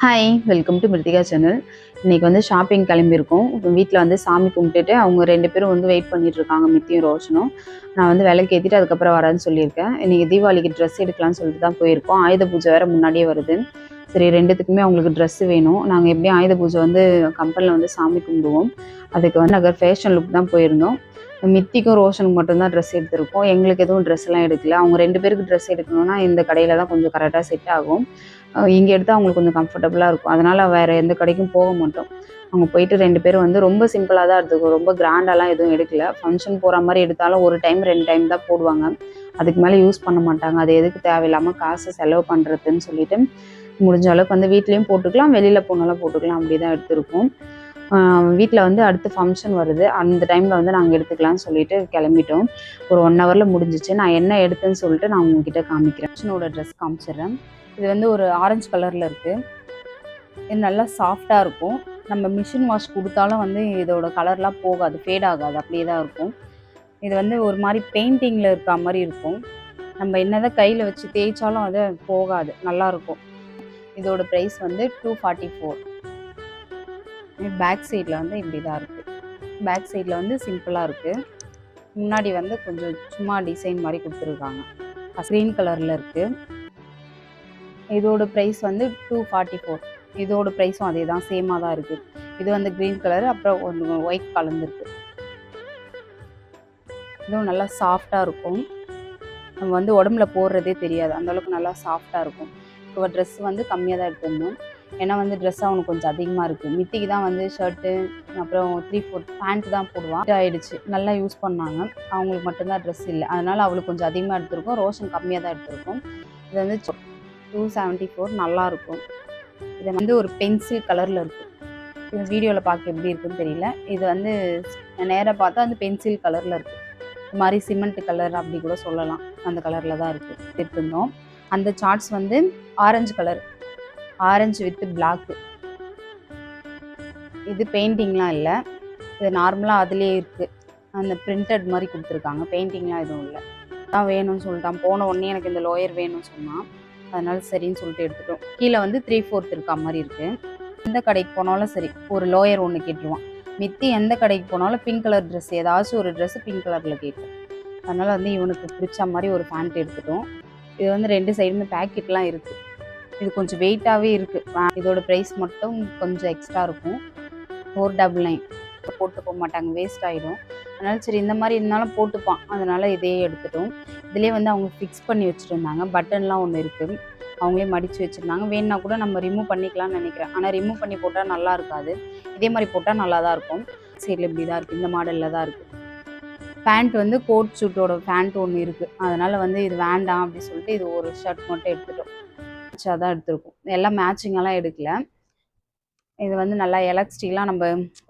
Hi welcome to Mrithika channel இன்னைக்கு வந்து shopping கிளம்பியிருக்கோம். வீட்டில் வந்து சாமி கும்பிட்டுட்டு அவங்க ரெண்டு பேரும் வந்து வெயிட் பண்ணிட்டு இருக்காங்க மித்தியும் ரோஷனும். நான் வந்து விலைக்கு ஏற்றிட்டு அதுக்கப்புறம் வரேன்னு சொல்லியிருக்கேன். இன்னைக்கு தீபாவளிக்கு ட்ரெஸ் எடுக்கலாம்னு சொல்லிட்டு தான் போயிருக்கோம். ஆயுத பூஜை வேற முன்னாடியே வருது. சரி ரெண்டுத்துக்குமே அவங்களுக்கு ட்ரெஸ் வேணும். நாங்கள் எப்படியும் ஆயுத பூஜை வந்து கம்பெனியில் வந்து சாமி கும்பிடுவோம். அதுக்கு வந்து நாங்கள் ஃபேஷன் லுக் தான் போயிருந்தோம். மித்திக்கும் ரோஷனுக்கு மட்டும்தான் ட்ரெஸ் எடுத்திருக்கோம். எங்களுக்கு எதுவும் ட்ரெஸ்லாம் எடுக்கல. அவங்க ரெண்டு பேருக்கு ட்ரெஸ் எடுக்கணும்னா இந்த கடையில் தான் கொஞ்சம் கரெக்டாக செட் ஆகும். இங்கே எடுத்தால் அவங்களுக்கு கொஞ்சம் கம்ஃபர்டபுளாக இருக்கும். அதனால் வேறு எந்த கடைக்கும் போக மாட்டோம். அவங்க போயிட்டு ரெண்டு பேரும் வந்து ரொம்ப சிம்பிளாக தான் எடுத்துக்கும் ரொம்ப கிராண்டாலாம் எதுவும் எடுக்கல. ஃபங்க்ஷன் போகிற மாதிரி எடுத்தாலும் ஒரு டைம் ரெண்டு டைம் தான் போடுவாங்க. அதுக்கு மேலே யூஸ் பண்ண மாட்டாங்க. அது எதுக்கு தேவையில்லாமல் காசு செலவு பண்ணுறதுன்னு சொல்லிட்டு முடிஞ்ச அளவுக்கு வந்து வீட்லேயும் போட்டுக்கலாம். வெளியில் போனாலும் போட்டுக்கலாம். அப்படி தான் எடுத்திருக்கோம். வீட்டில் வந்து அடுத்து ஃபங்க்ஷன் வருது. அந்த டைமில் வந்து நாங்கள் எடுத்துக்கலாம்னு சொல்லிட்டு கிளம்பிட்டோம். ஒரு ஒன் ஹவரில் முடிஞ்சிச்சு. நான் என்ன எடுத்தேன்னு சொல்லிட்டு நான் உங்ககிட்ட காமிக்கிறேன். ஃபங்க்ஷனோட ட்ரெஸ் காமிச்சிடுறேன். இது வந்து ஒரு ஆரஞ்சு கலரில் இருக்குது இது நல்லா சாஃப்டாக இருக்கும். நம்ம மிஷின் வாஷ் கொடுத்தாலும் வந்து இதோட கலர்லாம் போகாது. ஃபேட் ஆகாது. அப்படியே தான் இருக்கும். இது வந்து ஒரு மாதிரி பெயிண்டிங்கில் இருக்க மாதிரி இருக்கும். நம்ம என்னதான் கையில் வச்சு தேய்ச்சாலும் அது போகாது. நல்லாயிருக்கும் இதோட ப்ரைஸ் வந்து டூ ஃபார்ட்டி ஃபோர் பேக் சைடில் வந்து இப்படி தான் இருக்குது பேக் சைடில் வந்து சிம்பிளாக இருக்குது முன்னாடி வந்து கொஞ்சம் சும்மா டிசைன் மாதிரி கொடுத்துருக்காங்க. க்ரீன் கலரில் இருக்குது இதோட ப்ரைஸ் வந்து டூ ஃபார்ட்டி ஃபோர் இதோட ப்ரைஸும் அதே தான் சேமாக தான் இருக்குது இது வந்து க்ரீன் கலர் அப்புறம் ஒன்று ஒயிட் கலந்துருக்கு. இதுவும் நல்லா சாஃப்டாக இருக்கும். நம்ம வந்து உடம்புல போடுறதே தெரியாது. அந்தளவுக்கு நல்லா சாஃப்டாக இருக்கும். இப்போ ட்ரெஸ் வந்து கம்மியாக தான் எடுத்திருந்தோம். ஏன்னா வந்து ட்ரெஸ் அவனுக்கு கொஞ்சம் அதிகமாக இருக்குது மித்திக்கு தான் வந்து ஷர்ட்டு அப்புறம் த்ரீ ஃபோர்த் பேண்ட் தான் போடுவான் ஆயிடுச்சு. நல்லா யூஸ் பண்ணாங்க. அவங்களுக்கு மட்டும்தான் ட்ரெஸ் இல்லை. அதனால் அவளுக்கு கொஞ்சம் அதிகமாக எடுத்திருக்கோம். ரோஷன் கம்மியாக தான் எடுத்திருக்கோம். இது வந்து டூ செவன்ட்டி ஃபோர் நல்லாயிருக்கும் இது வந்து ஒரு பென்சில் கலரில் இருக்குது இது வீடியோவில் பார்க்க எப்படி இருக்குன்னு தெரியல. இது வந்து நேராக பார்த்தா அந்த பென்சில் கலரில் இருக்குது இது மாதிரி சிமெண்ட் கலர் அப்படி கூட சொல்லலாம். அந்த கலரில் தான் இருக்குது எடுத்திருந்தோம். அந்த சார்ட்ஸ் வந்து orange colour orange with black இது பெயிண்டிங்லாம் இல்லை. இது நார்மலாக அதுலேயே இருக்குது அந்த பிரிண்டட் மாதிரி கொடுத்துருக்காங்க. பெயிண்டிங்லாம் எதுவும் இல்லை. தான் வேணும்னு சொல்லிட்டான். போன உடனே எனக்கு இந்த லோயர் வேணும்னு சொன்னான். அதனால சரின்னு சொல்லிட்டு எடுத்துட்டோம். கீழே வந்து த்ரீ ஃபோர்த் இருக்கா மாதிரி இருக்குது எந்த கடைக்கு போனாலும் சரி. ஒரு லோயர் ஒன்று கேட்டுருவான். மித்தி எந்த கடைக்கு போனாலும் பிங்க் கலர் ட்ரெஸ் ஏதாச்சும் ஒரு ட்ரெஸ் பிங்க் கலரில் கேட்கும். அதனால் வந்து இவனுக்கு பிடிச்ச மாதிரி ஒரு பேண்ட் எடுத்துட்டோம். இது வந்து ரெண்டு சைடுமே பேக்கெட்லாம் இருக்குது இது கொஞ்சம் வெயிட்டாகவே இருக்குது இதோட ப்ரைஸ் மட்டும் கொஞ்சம் எக்ஸ்ட்ரா இருக்கும். ஃபோர் டபுள் நைன் போட்டு போக மாட்டாங்க. வேஸ்ட் ஆகிடும் அதனால் சரி இந்த மாதிரி இருந்தாலும் போட்டுப்பான். அதனால் இதே எடுத்துட்டோம். இதிலே வந்து அவங்க ஃபிக்ஸ் பண்ணி வச்சுருந்தாங்க. பட்டன்லாம் ஒன்று இருக்குது அவங்களே மடித்து வச்சுருந்தாங்க. வேணுன்னா கூட நம்ம ரிமூவ் பண்ணிக்கலாம்னு நினைக்கிறேன். ஆனால் ரிமூவ் பண்ணி போட்டால் நல்லா இருக்காது. இதே மாதிரி போட்டால் நல்லா தான் இருக்கும். சைடில் இப்படி தான் இருக்குது இந்த மாடலில் தான் இருக்குது பேண்ட் வந்து கோட் ஷூட்டோட பேண்ட் ஒன்று இருக்குது அதனால் வந்து இது வேண்டாம் அப்படின்னு சொல்லிட்டு இது ஒரு ஷர்ட் மட்டும் எடுத்துட்டோம். மேட்சாக தான் எடுத்திருக்கோம். எல்லாம் மேட்சிங்கெல்லாம் எடுக்கல. இது வந்து நல்லா எலக்ஸ்டிலாம் நம்ம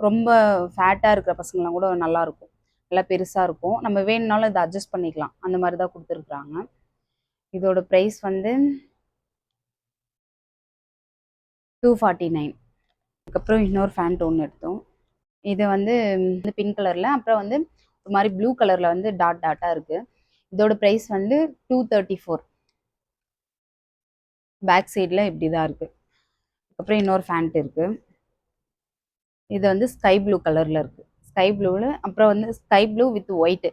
ரொம்ப ஃபேட்டாக இருக்கிற பசங்களாம் கூட நல்லாயிருக்கும் நல்லா பெருசாக இருக்கும். நம்ம வேணும்னாலும் இதை அட்ஜஸ்ட் பண்ணிக்கலாம். அந்த மாதிரி தான் கொடுத்துருக்குறாங்க. இதோட ப்ரைஸ் வந்து டூ ஃபார்ட்டி நைன் அதுக்கப்புறம் இன்னொரு ஃபேண்ட் ஒன்று எடுத்தோம். இது வந்து பிங்க் கலரில் அப்புறம் வந்து ஒரு மாதிரி ப்ளூ கலரில் வந்து டாட் டாட்டாக இருக்குது இதோட ப்ரைஸ் வந்து டூ தேர்ட்டி ஃபோர் பேக் சைடில் இப்படி தான் இருக்குது அப்புறம் இன்னொரு ஃபேண்ட் இருக்குது இது வந்து ஸ்கை ப்ளூ கலரில் இருக்குது ஸ்கை ப்ளூவில் அப்புறம் வந்து ஸ்கை ப்ளூ வித் ஒயிட்டு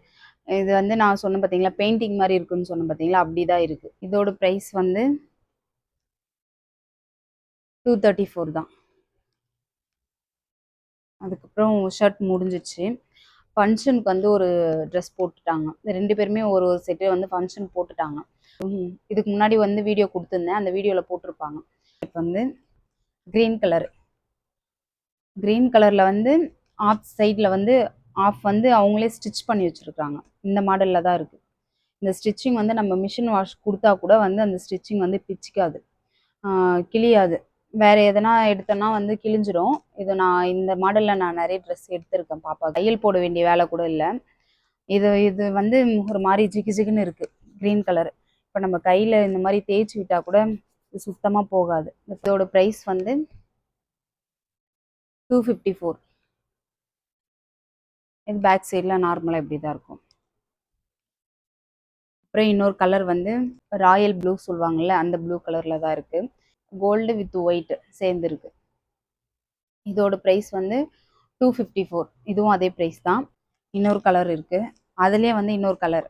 இது வந்து நான் சொன்னேன் பார்த்தீங்களா பெயிண்டிங் மாதிரி இருக்குன்னு சொன்னேன் பார்த்தீங்களா அப்படி தான் இருக்குது இதோட ப்ரைஸ் வந்து டூ தேர்ட்டி ஃபோர் தான். அதுக்கப்புறம் ஷர்ட் முடிஞ்சிச்சு. ஃபங்க்ஷனுக்கு வந்து ஒரு ட்ரெஸ் போட்டுட்டாங்க. ரெண்டு பேருமே ஒரு ஒரு செட்டு வந்து ஃபங்க்ஷன் போட்டுட்டாங்க. இதுக்கு முன்னாடி வந்து வீடியோ கொடுத்துருந்தேன். அந்த வீடியோவில் போட்டிருப்பாங்க. இப்போ வந்து க்ரீன் கலர் க்ரீன் கலரில் வந்து ஆஃப் சைடில் வந்து ஆஃப் வந்து அவங்களே ஸ்டிச் பண்ணி வச்சுருக்காங்க இந்த மாடலில் தான் இருக்குது இந்த ஸ்டிச்சிங் வந்து நம்ம மிஷின் வாஷ் கொடுத்தா கூட வந்து அந்த ஸ்டிச்சிங் வந்து பிச்சிக்காது. கிளியாது வேறு எதனா எடுத்தோன்னா வந்து கிழிஞ்சிரும். இது நான் இந்த மாடலில் நான் நிறைய ட்ரெஸ் எடுத்திருக்கேன் பாப்பா. தையல் போட வேண்டிய வேலை கூட இல்லை. இது இது வந்து ஒரு மாதிரி ஜிகு ஜிகுன்னு இருக்குது க்ரீன் கலர் இப்போ நம்ம கையில் இந்த மாதிரி தேய்ச்சி விட்டால் கூட சுத்தமாக போகாது. இதோட ப்ரைஸ் வந்து டூ ஃபிஃப்டி ஃபோர் இது பேக் சைடில் நார்மலாக இப்படி தான் இருக்கும். அப்புறம் இன்னொரு கலர் வந்து ராயல் ப்ளூ சொல்லுவாங்கள்ல அந்த ப்ளூ கலரில் தான் இருக்குது கோல்டு வித் ஒயிட் சேர்ந்துருக்கு. இதோட ப்ரைஸ் வந்து டூ ஃபிஃப்டி ஃபோர் இதுவும் அதே ப்ரைஸ் தான். இன்னொரு கலர் இருக்குது அதுலேயே வந்து இன்னொரு கலர்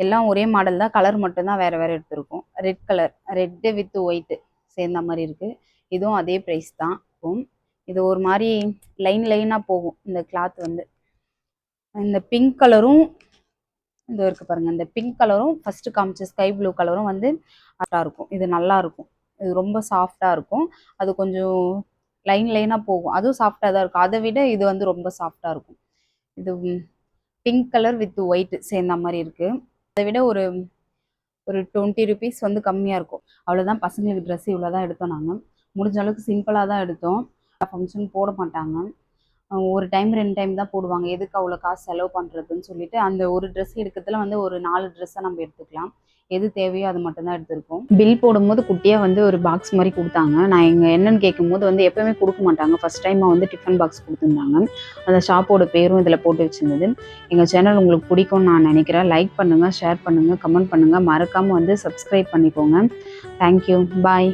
எல்லாம் ஒரே மாடல் தான். கலர் மட்டும்தான் வேறு வேறு எடுத்திருக்கோம். Red colour red with white சேர்ந்த மாதிரி இருக்குது இதுவும் அதே ப்ரைஸ் தான். இருக்கும் இது ஒரு மாதிரி லைன் லைனாக போகும். இந்த கிளாத் வந்து. இந்த பிங்க் கலரும் இது இருக்கு பாருங்கள் இந்த பிங்க் கலரும் ஃபஸ்ட்டு காமிச்ச ஸ்கை ப்ளூ கலரும் வந்து அழகா இருக்கும். இது நல்லா இருக்கும். இது ரொம்ப சாஃப்டாக இருக்கும். அது கொஞ்சம் லைன் லைனாக போகும். அதுவும் சாஃப்டாக தான் இருக்கும். அதை விட இது வந்து ரொம்ப சாஃப்டாக இருக்கும். இது பிங்க் கலர் வித் ஒயிட் சேர்ந்த மாதிரி இருக்குது அதை விட ஒரு ஒரு டுவெண்ட்டி ருபீஸ் வந்து கம்மியாக இருக்கும். அவ்வளோதான் பசங்களுக்கு ட்ரெஸ் இவ்வளோ தான் எடுத்தோம் நாங்கள் முடிஞ்ச அளவுக்கு சிம்பிளாக தான் எடுத்தோம். ஃபங்க்ஷன் போட மாட்டாங்க. ஒரு டைம் ரெண்டு டைம் தான் போடுவாங்க. எதுக்கு அவ்வளோ காசு செலவு பண்ணுறதுன்னு சொல்லிட்டு அந்த ஒரு ட்ரெஸ் எடுக்கிறதுல வந்து ஒரு நாலு ட்ரெஸ்ஸை நம்ம எடுத்துக்கலாம். எது தேவையோ அது மட்டும்தான் எடுத்திருக்கோம். பில் போடும்போது குட்டியாக வந்து ஒரு பாக்ஸ் மாதிரி கொடுத்தாங்க. நான் எங்கள் என்னன்னு கேட்கும்போது வந்து எப்பவுமே கொடுக்க மாட்டாங்க. ஃபர்ஸ்ட் டைமாக வந்து டிஃபன் பாக்ஸ் கொடுத்துருந்தாங்க. அந்த ஷாப்போட பேரும் இதில் போட்டு வச்சிருந்தது. எங்கள் சேனல் உங்களுக்கு பிடிக்கும்னு நான் நினைக்கிறேன். லைக் பண்ணுங்கள் ஷேர் பண்ணுங்கள் கமெண்ட் பண்ணுங்கள் மறக்காமல் வந்து சப்ஸ்கிரைப் பண்ணிக்கோங்க. Thank you bye